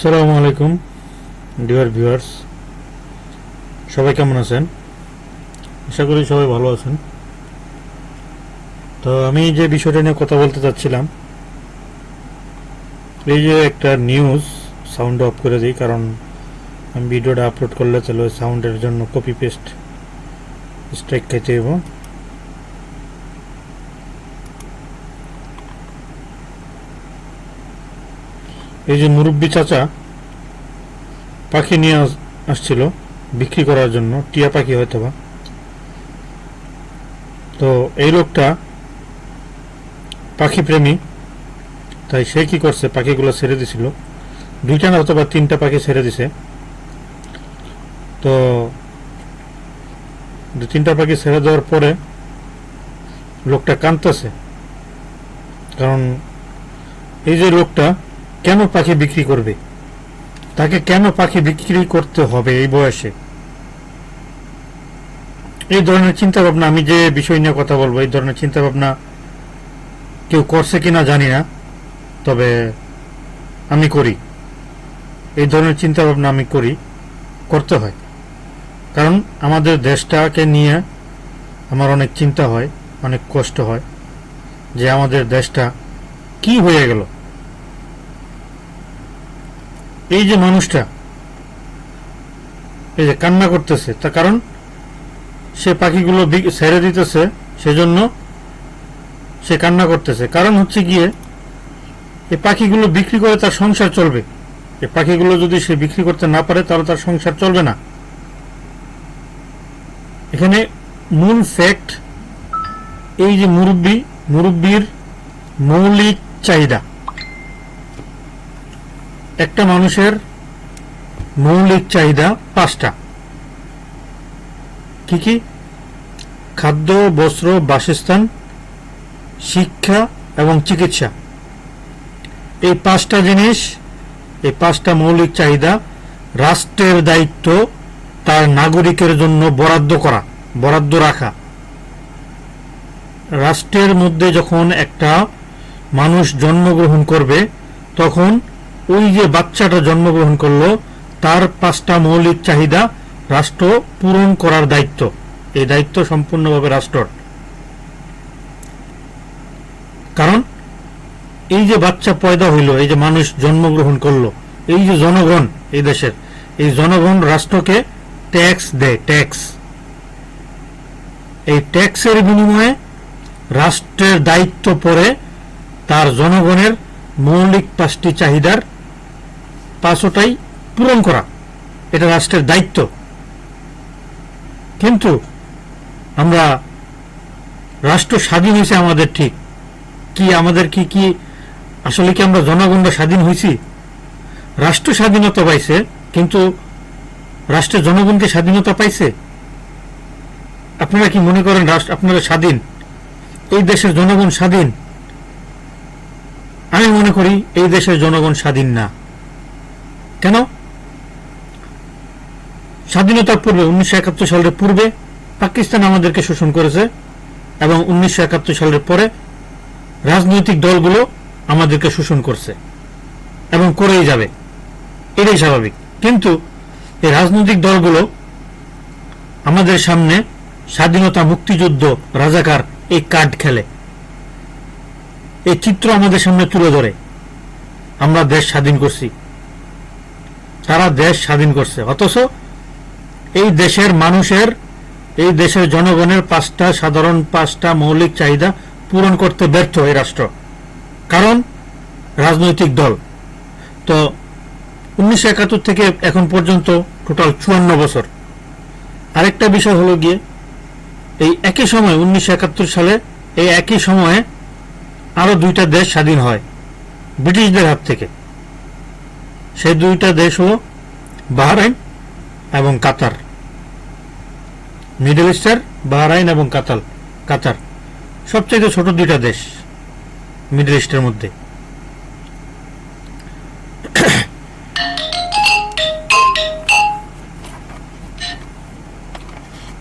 আসসালামু আলাইকুম, dear viewers. সবাই কেমন আছেন? আশা করি সবাই ভালো আছেন। তো আমি যে বিষয়টা নিয়ে কথা বলতে চাচ্ছিলাম, এই যে একটা নিউজ সাউন্ড অফ করে দিই, কারণ আমি ভিডিওটা আপলোড করলে ওই সাউন্ডের জন্য কপি পেস্ট স্ট্রাইক খাইতে হইব। এই যে মুরব্বী চাচা পাখি নিয়ে আসছিল বিক্রি করার জন্য, টিয়া পাখি হয়তো বা তো এই লোকটা পাখি প্রেমী, তাই সে কি করছে? পাখিগুলো ছেড়ে দিছিল। দুইটা না অথবা তিনটা পাখি ছেড়ে দিছে। তো দু তিনটা পাখি ছেড়ে দেওয়ার পরে লোকটা কাঁদতেছে। কারণ এই যে লোকটা কেন পাখি বিক্রি করবে? তাকে কেন পাখি বিক্রি করতে হবে এই বয়সে? এই ধরনের চিন্তা ভাবনা আমি যে বিষয় নিয়ে কথা বলব, এই ধরনের চিন্তা ভাবনা কেউ করছে কিনা জানি না, তবে আমি করি। এই ধরনের চিন্তা ভাবনা আমি করি, করতে হয়। কারণ আমাদের দেশটাকে নিয়ে আমার অনেক চিন্তা হয়, অনেক কষ্ট হয় যে আমাদের দেশটা কি হয়ে গেল। এই যে মানুষটা, এই যে কান্না করতেছে, তার কারণ সে পাখিগুলো ছেড়ে দিতেছে, সেজন্য সে কান্না করতেছে। কারণ হচ্ছে গিয়ে, এই পাখিগুলো বিক্রি করে তার সংসার চলবে। এই পাখিগুলো যদি সে বিক্রি করতে না পারে, তাহলে তার সংসার চলবে না। এখানে মূল ফ্যাক্ট এই যে মুরব্বী, মুরব্বীর মৌলিক চাহিদা। একটা মানুষের মৌলিক চাহিদা পাঁচটা। কি কি? খাদ্য, বস্ত্র, বাসস্থান, শিক্ষা এবং চিকিৎসা। এই পাঁচটা জিনিস, এই পাঁচটা মৌলিক চাহিদা রাষ্ট্রের দায়িত্ব তার নাগরিকের জন্য বরাদ্দ করা, বরাদ্দ রাখা। রাষ্ট্রের মধ্যে যখন একটা মানুষ জন্মগ্রহণ করবে, তখন ওই যে বাচ্চাটা জন্মগ্রহণ করল, তার পাঁচটা মৌলিক চাহিদা রাষ্ট্র পূরণ করার দায়িত্ব। এই দায়িত্ব সম্পূর্ণভাবে রাষ্ট্রর। কারণ, এই যে বাচ্চা পয়দা হইল, এই যে মানুষ জন্মগ্রহণ করল, এই যে জনগণ এই দেশের, এই জনগণ রাষ্ট্রকে ট্যাক্স দেয়, ট্যাক্স। এই ট্যাক্সের বিনিময়ে রাষ্ট্রের দায়িত্ব পড়ে তার জনগণের মৌলিক পাঁচটি চাহিদার পাঁচটাই পূরণ করা। এটা রাষ্ট্রের দায়িত্ব। কিন্তু আমরা রাষ্ট্র স্বাধীন হয়েছে আমাদের ঠিক। কি আমাদের কি কি, আসলে কি আমরা জনগণরা স্বাধীন হয়েছি? রাষ্ট্র স্বাধীনতা পাইছে, কিন্তু রাষ্ট্রের জনগণকে স্বাধীনতা পাইছে? আপনারা কি মনে করেন রাষ্ট্র আপনারা স্বাধীন? এই দেশের জনগণ স্বাধীন? আমি মনে করি এই দেশের জনগণ স্বাধীন না। কেন? স্বাধীনতার পূর্বে, উনিশশো একাত্তর সালের পূর্বে পাকিস্তান আমাদেরকে শোষণ করেছে এবং উনিশশো একাত্তর সালের পরে রাজনৈতিক দলগুলো আমাদেরকে শোষণ করছে এবং করেই যাবে। এটাই স্বাভাবিক। কিন্তু এই রাজনৈতিক দলগুলো আমাদের সামনে স্বাধীনতা মুক্তিযুদ্ধ রাজাকার এই কার্ড খেলে। এই চিত্র আমাদের সামনে তুলে ধরে। আমরা দেশ স্বাধীন করছি। তারা দেশ স্বাধীন করছে। অথচ এই দেশের মানুষের, এই দেশের জনগণের পাঁচটা সাধারণ, পাঁচটা মৌলিক চাহিদা পূরণ করতে ব্যর্থ এই রাষ্ট্র। কারণ রাজনৈতিক দল। তো উনিশশো একাত্তর থেকে এখন পর্যন্ত টোটাল চুয়ান্ন বছর। আরেকটা বিষয় হলো গিয়ে, এই একই সময় উনিশশো একাত্তর সালে এই একই সময়ে আরও দুইটা দেশ স্বাধীন হয়, ব্রিটিশদের হাত থেকে। সেই দুইটা দেশ হল বাহরাইন এবং কাতার। মিডল ইস্টার বাহরাইন এবং কাতার কাতার। সবচেয়ে ছোট দুইটা দেশ মিডল ইস্টের মধ্যে।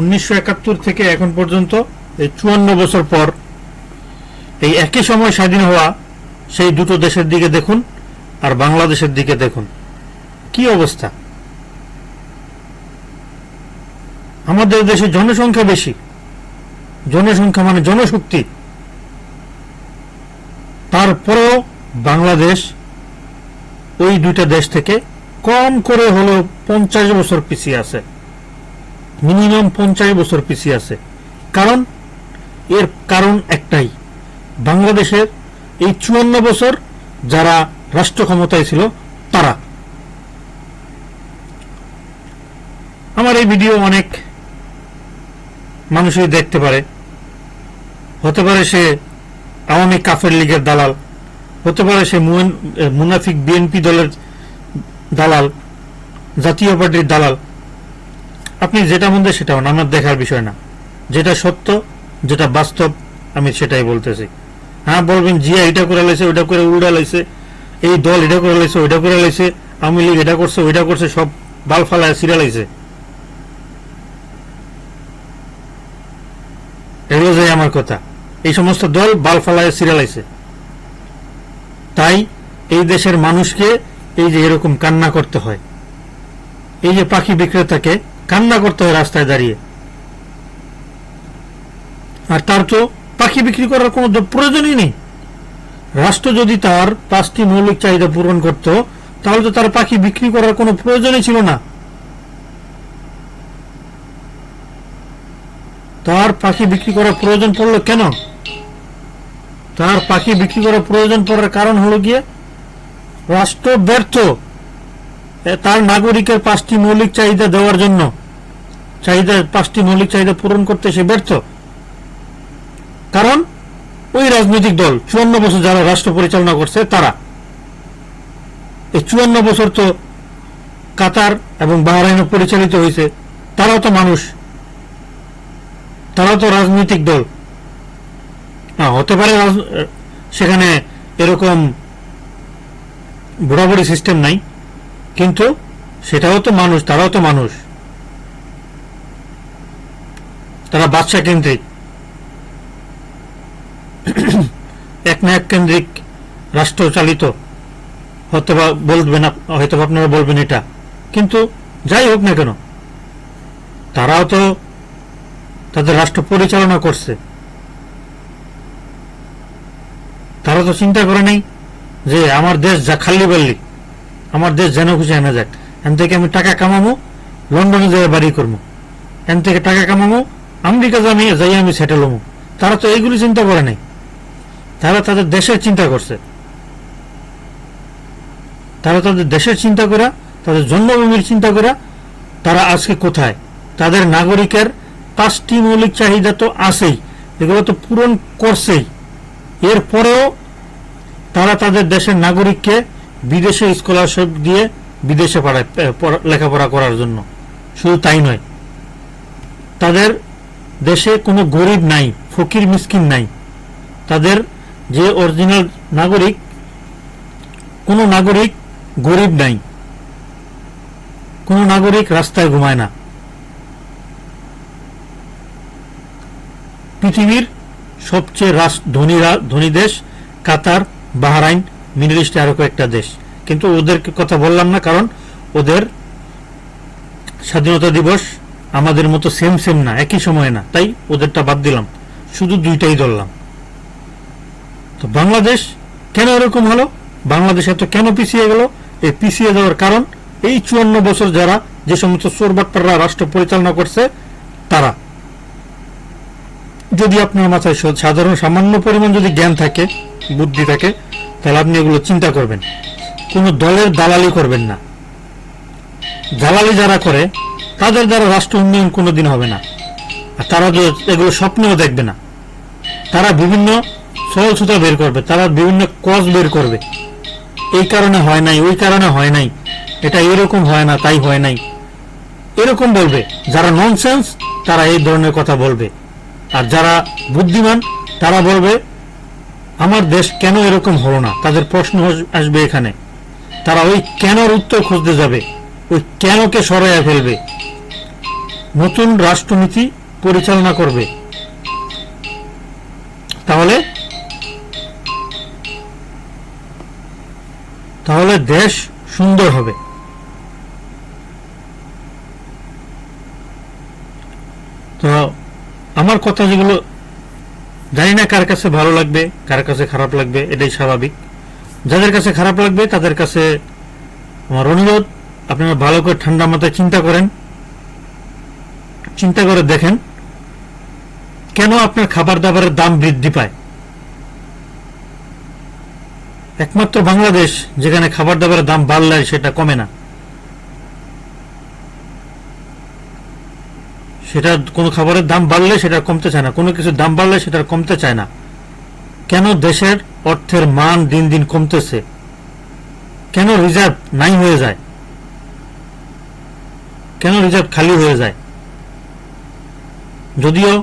উনিশশো একাত্তর থেকে এখন পর্যন্ত এই চুয়ান্ন বছর পর এই একই সময় স্বাধীন হওয়া সেই দুটো দেশের দিকে দেখুন আর বাংলাদেশের দিকে দেখুন। কি অবস্থা? আমাদের দেশে জনসংখ্যা বেশি। জনসংখ্যা মানে জনশক্তি। তারপরেও বাংলাদেশ ওই দুইটা দেশ থেকে কম করে হলো পঞ্চাশ বছর পিছিয়ে আছে। মিনিমাম পঞ্চাশ বছর পিছিয়ে আছে। কারণ, এর কারণ একটাই। বাংলাদেশের এই চুয়ান্ন বছর যারা রাষ্ট্র ক্ষমতায় ছিল তারা। আমার এই ভিডিও অনেক মানুষই দেখতে পারে। হতে পারে সে আওয়ামী কাফের লীগের দালাল, হতে পারে সে মুনাফিক বিএনপি দলের দালাল, জাতীয় পার্টির দালাল। আপনি যেটা মধ্যে সেটা আমার দেখার বিষয় না। যেটা সত্য, যেটা বাস্তব, আমি সেটাই বলতেছি। হ্যাঁ বলবেন, জিয়া এটা করে লাইছে, ওইটা করে উল্টা লাইছে। এই দল এটা করে লাইছে, ওইটা করে লাইছে, আওয়ামী লীগ এটা করছে, ওইটা করছে, সব বাল ফালায় সিরা লাইছে। এগুলো যে আমার কথা। এই সমস্ত দল বাল ফালায় সিরা লাইছে। তাই এই দেশের মানুষকে এই যে এরকম কান্না করতে হয়, এই যে পাখি বিক্রেতাকে কান্না করতে হয় রাস্তায় দাঁড়িয়ে। আর তার তো পাখি বিক্রি করার কোনো প্রয়োজনই নেই। রাষ্ট্র যদি তার পাঁচটি মৌলিক চাহিদা পূরণ করত, তাহলে তো তার পাখি বিক্রি করার কোনো প্রয়োজনই ছিল না। তার পাখি বিক্রি করার প্রয়োজন পড়ল কেন? তার পাখি বিক্রি করার প্রয়োজন পড়ার কারণ হলো গিয়ে, রাষ্ট্র ব্যর্থ তার নাগরিকের পাঁচটি মৌলিক চাহিদা দেওয়ার জন্য। চাহিদা, পাঁচটি মৌলিক চাহিদা পূরণ করতে সে ব্যর্থ। কারণ ওই রাজনৈতিক দল, চুয়ান্ন বছর যারা রাষ্ট্র পরিচালনা করছে, তারা। এই চুয়ান্ন বছর তো কাতার এবং বাহরাইনে পরিচালিত হয়েছে, তারাও তো মানুষ। তারাও তো রাজনৈতিক দল। হতে পারে সেখানে এরকম বুড়াবুড়ি সিস্টেম নাই, কিন্তু সেটাও তো মানুষ, তারাও তো মানুষ। তারা বাদশা কেন্দ্রিক। এক না এক কেন্দ্রিক রাষ্ট্র চালিত। হয়তো বা বলবেন হয়তো আপনারা বলবেন এটা। কিন্তু যাই হোক না কেন, তারাও তো তাদের রাষ্ট্র পরিচালনা করছে। তারা তো চিন্তা করে নেই যে আমার দেশ যা খাল্লি বাল্লি, আমার দেশ যেন খুশি আনা যাক এন থেকে আমি টাকা কামাবো লন্ডনে যাই বাড়ি করব এন থেকে টাকা কামাবো আমেরিকা যাই আমি সেটেল হব তারা তো এইগুলি চিন্তা করে নাই। তারা তাদের দেশের চিন্তা করছে। তারা তাদের দেশের চিন্তা করা তাদের জন্মভূমির চিন্তা করা তারা আজকে কোথায়? তাদের নাগরিকের পাঁচটি মৌলিক চাহিদা তো আছেই এগুলো তো পূরণ করছেই। এরপরেও তারা তাদের দেশের নাগরিককে বিদেশে স্কলারশিপ দিয়ে বিদেশে পাঠায় এ, পড়া- লেখাপড়া করার জন্য। শুধু তাই নয় তাদের দেশে কোনো গরিব নাই ফকির মিসকিন নাই। তাদের যে অরিজিনাল নাগরিক, কোনো নাগরিক গরিব নাই। কোনো নাগরিক রাস্তায় ঘুমায় না। পৃথিবীর সবচেয়ে ধনী ধনী দেশ কাতার, বাহরাইন, মিডল ইস্টে আরও কয়েকটা দেশ। কিন্তু ওদের কথা বললাম না, কারণ ওদের স্বাধীনতা দিবস আমাদের মতো সেম সেম না, একই সময়ে না। তাই ওদেরটা বাদ দিলাম। শুধু দুইটাই ধরলাম। তো বাংলাদেশ কেন এরকম হলো? বাংলাদেশ এত কেন পিছিয়ে গেল? এই পিছিয়ে যাওয়ার কারণ, এই চুয়ান্ন বছর যারা যে সমস্ত চোরবাট্টাররা রাষ্ট্র পরিচালনা করছে, তারা। যদি আপনার মাথায় সাধারণ সামান্য পরিমাণ যদি জ্ঞান থাকে, বুদ্ধি থাকে, তাহলে আপনি এগুলো চিন্তা করবেন। কোনো দলের দালালি করবেন না। দালালি যারা করে, তাদের দ্বারা রাষ্ট্র উন্নয়ন কোনোদিন হবে না। আর তারা এগুলো স্বপ্নেও দেখবে না। তারা বিভিন্ন সহজ সুতা বের করবে, তারা বিভিন্ন কজ বের করবে। এই কারণে হয় নাই, ওই কারণে হয় নাই। এটা এরকম হয় না, তাই হয় নাই। এরকম বলবে, যারা ননসেন্স তারা এই ধরনের কথা বলবে। আর যারা বুদ্ধিমান, তারা বলবে, আমার দেশ কেন এরকম হলো না? তাদের প্রশ্ন আসবে এখানে। তারা ওই কেনর উত্তর খুঁজতে যাবে, ওই কেনকে সরাইয়া ফেলবে। নতুন রাষ্ট্রনীতি পরিচালনা করবে। তাহলে তাহলে দেশ সুন্দর হবে। তো আমার কথা যেগুলো, জানি না কার কাছে ভালো লাগবে, কার কাছে খারাপ লাগবে, এটাই স্বাভাবিক। যাদের কাছে খারাপ লাগবে, তাদের কাছে আমার অনুরোধ, আপনারা ভালো করে ঠান্ডা মাথায় চিন্তা করেন, চিন্তা করে দেখেন কেন আপনার খাবার দাবারের দাম বৃদ্ধি পায়। একমাত্র বাংলাদেশ যেখানে খাবার দাবারের দাম বাড়লে সেটা কমে না। সেটা কোনো খাবারের দাম বাড়লে সেটা কমতে চায় না। কোনো কিছুর দাম বাড়লে সেটা কমতে চায় না। কেন দেশের অর্থের মান দিন দিন কমতেছে? কেন রিজার্ভ নাই হয়ে যায়? কেন রিজার্ভ খালি হয়ে যায়? যদিও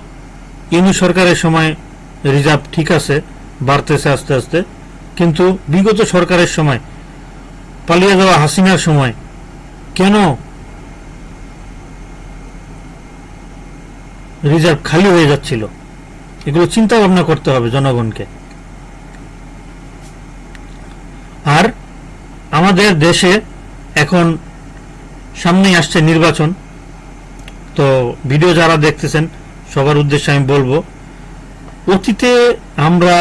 ইউনি সরকারের সময় রিজার্ভ ঠিক আছে, বাড়তেছে আস্তে আস্তে কিন্তু বিগত সরকারের সময়, পালিয়ে যাওয়া হাসিনার সময়, কেন রিজার্ভ খালি হয়ে যাচ্ছিল? এগুলো চিন্তা ভাবনা করতে হবে জনগণকে। আর আমাদের দেশে এখন সামনেই আসছে নির্বাচন। তো ভিডিও যারা দেখতেছেন, সবার উদ্দেশ্যে আমি বলব, অতীতে আমরা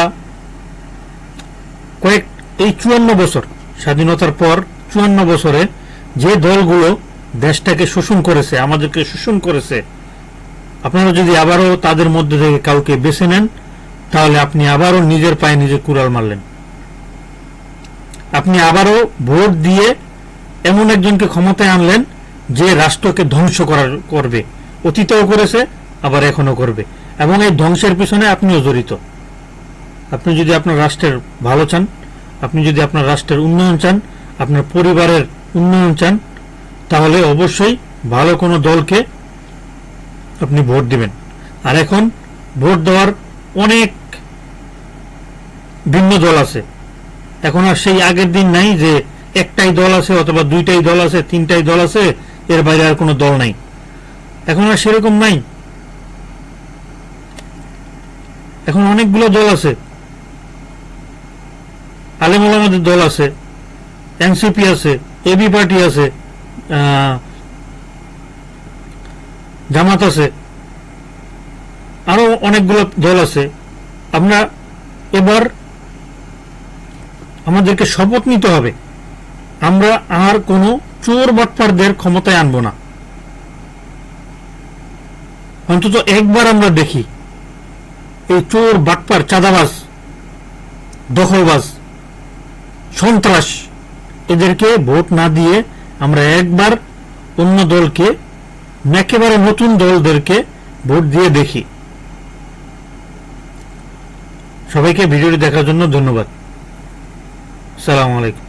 কয়েক, এই চুয়ান্ন বছর, স্বাধীনতার পর চুয়ান্ন বছরে যে দলগুলো দেশটাকে শোষণ করেছে, আমাদেরকে শোষণ করেছে, আপনারা যদি আবারও তাদের মধ্যে থেকে কাউকে বেছে নেন, তাহলে আপনি আবারও নিজের পায়ে নিজে কুড়াল মারলেন। আপনি আবারও ভোট দিয়ে এমন একজনকে ক্ষমতায় আনলেন, যে রাষ্ট্রকে ধ্বংস করার, করবে। অতীতেও করেছে, আবার এখনও করবে। এবং এই ধ্বংসের পিছনে আপনিও জড়িত। আপনি যদি আপনার রাষ্ট্রের ভালো চান, আপনি যদি আপনার রাষ্ট্রের উন্নয়ন চান, আপনার পরিবারের উন্নয়ন চান, তাহলে অবশ্যই ভালো কোনো দলকে আপনি ভোট দিবেন। আর এখন ভোট দেওয়ার অনেক ভিন্ন দল আছে। এখন আর সেই আগের দিন নাই যে একটাই দল আছে অথবা দুইটাই দল আছে, তিনটাই দল আছে, এর বাইরে আর কোনো দল নাই। এখন আর সেরকম নাই। এখন অনেকগুলো দল আছে। আলেমুল আমাদের দল আছে, এনসিপি আছে, এবি পার্টি আছে জামাত আছে, আরও অনেকগুলো দল আছে। আমরা এবার আমাদেরকে শপথ নিতে হবে। আমরা আর কোনো চোর বাটপারদের ক্ষমতায় আনব না। অন্তত একবার আমরা দেখি, এই চোর, বাটপার, চাঁদাবাজ, দখলবাজ সন্ত্রাস। এদেরকে ভোট না দিয়ে আমরা একবার অন্য দলকে, একেবারে নতুন দলদেরকে ভোট দিয়ে দেখি। সবাইকে ভিডিওটি দেখার জন্য ধন্যবাদ। সালাম আলাইকুম।